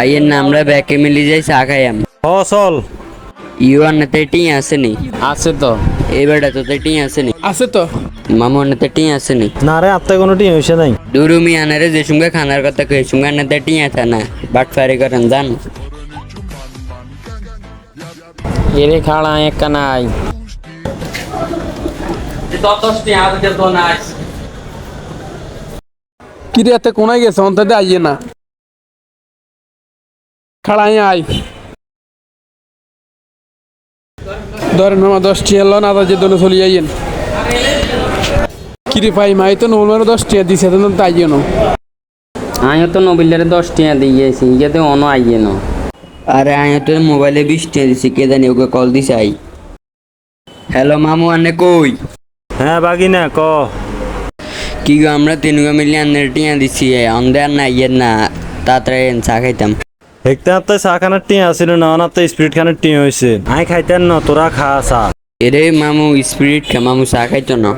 আইয়ের না আমরা ব্যাকে মিলি যাই চা খাইয়াম। হ চল। ইউ আন্নাতে টি আসেনি আছে তো। এই বেটা তোতে টি আসেনি আছে তো। মামু আন্নাতে টি আসেনি না? রে আত্মায় কোনো টিম হয়েছে নাই। দুরুমি আনারে যে সঙ্গে খানার কথা কই সঙ্গে আন্নাতে টি আছে না। বাট ফারি করেন জান। এরে খাড়া একটা নাই কিরে এতে কোনায় গেছে? অন্তাতে আইয়ে না। খাড়াই আই ধরেন মামা দশটি এলো না যে দলে চলে আইয়েন। কিরে পাই মাই তো নৌমার দশটি দিছে তো তাইয়ে নো আমিও তো নবিলের দশ টিয়া দিয়েছি ইয়াতে অন আইয়ে ন আরে আমি তো মোবাইলে বিশ টাকা দিছি কে জানি ওকে কল দিছে আই। হ্যালো মামু আন্নে কই? হ্যাঁ বাগি না ক? কি গো আমরা তিনগো মিলিয়ে আন্নের টিয়া দিছি অন্ধে আর না ইয়ের না তাড়াতাড়ি চা খাইতাম। দেখতে হাতে চা খানার টিম আসিল না হাতে স্পিরিট খানার টিম হয়েছে আই খাইতেন না, তোরা খা চা। এরে মামু, স্পিরিট খা, মামু, চা খাইতো না?